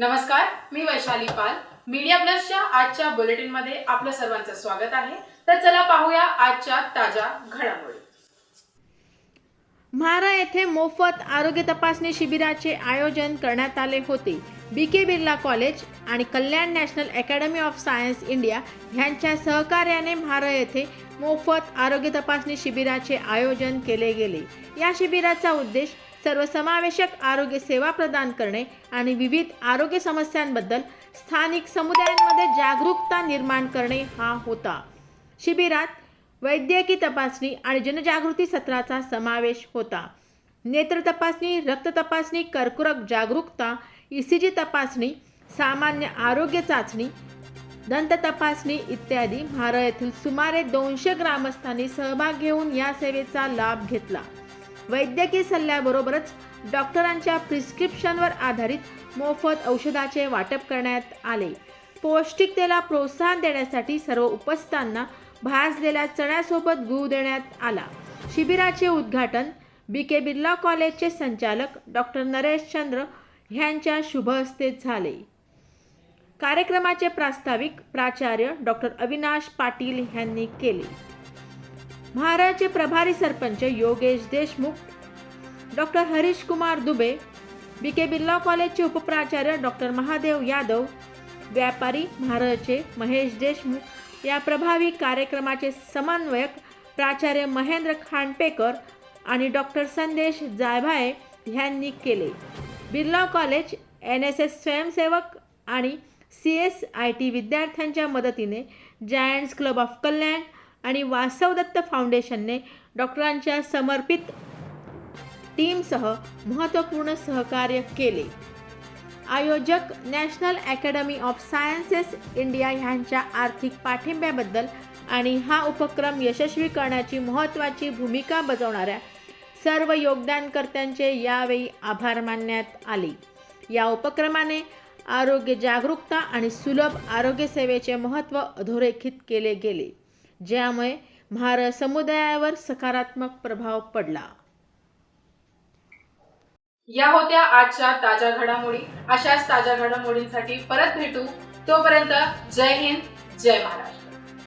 नमस्कार मी वैशाली पाल. मीडिया प्लसच्या आजच्या बुलेटिनमध्ये आपलं सर्वांचं स्वागत आहे. तर चला पाहूया आजच्या ताज्या घडामोडी. म्हारा येथे मोफत आरोग्य तपासणी शिबिराचे आयोजन करण्यात आले होते. बी के बिर्ला कॉलेज आणि Kalyan national academy of science India यांच्या सहकार्याने म्हारा येथे मोफत आरोग्य तपासणी शिबिराचे आयोजन केले गेले. या शिबिराचा उद्देश सर्वसमावेशक आरोग्य सेवा प्रदान करणे आणि विविध आरोग्य समस्यांबद्दल स्थानिक समुदायांमध्ये जागरूकता निर्माण करणे हा होता. शिबिरात वैद्यकीय तपासणी आणि जनजागृती सत्राचा समावेश होता. नेत्र तपासणी रक्त तपासणी कर्करोग जागरूकता ई सी जी तपासणी सामान्य आरोग्य चाचणी दंत तपासणी इत्यादी. भारत येथील सुमारे दोनशे ग्रामस्थांनी सहभाग घेऊन या सेवेचा लाभ घेतला. वैद्यकीय सल्ल्याबरोबरच डॉक्टरांच्या प्रिस्क्रिप्शनवर आधारित मोफत औषधाचे वाटप करण्यात आले. पौष्टिकतेला प्रोत्साहन देण्यासाठी सर्व उपस्थांना भाजलेल्या चण्यासोबत गूळ देण्यात आला. शिबिराचे उद्घाटन बी के बिर्ला कॉलेजचे संचालक डॉक्टर नरेश चंद्र यांच्या शुभ हस्ते झाले. कार्यक्रमाचे प्रास्ताविक प्राचार्य डॉक्टर अविनाश पाटील यांनी केले. महाराजचे प्रभारी sarpanch Yogesh Deshmukh doctor Harish Kumar Dubey B. K. Birla कॉलेजचे उपप्राचार्य डॉक्टर महादेव यादव व्यापारी महाराजचे महेश देशमुख या प्रभावी कार्यक्रमाचे समन्वयक प्राचार्य महेंद्र खांडपेकर आणि डॉक्टर संदेश जायभाये ह्यांनी केले. Birla college N S S स्वयंसेवक आणि सी एस आय टी विद्यार्थ्यांच्या मदतीने जायंट्स क्लब ऑफ कल्याण आणि वासवदत्त फाउंडेशनने डॉक्टरांच्या समर्पित टीमसह महत्त्वपूर्ण सहकार्य केले. आयोजक national academy of sciences India ह्यांच्या आर्थिक पाठिंब्याबद्दल आणि हा उपक्रम यशस्वी करण्याची महत्त्वाची भूमिका बजावणाऱ्या सर्व योगदानकर्त्यांचे यावेळी आभार मानण्यात आले. या उपक्रमाने आरोग्य जागरूकता आणि सुलभ आरोग्यसेवेचे महत्त्व अधोरेखित केले गेले. ज्यामुळे महार समुदायावर सकारात्मक प्रभाव पडला. या होत्या आजच्या ताज्या घडामोडी. अशाच ताज्या घडामोडींसाठी परत भेटू. तोपर्यंत जय हिंद जय महाराष्ट्र.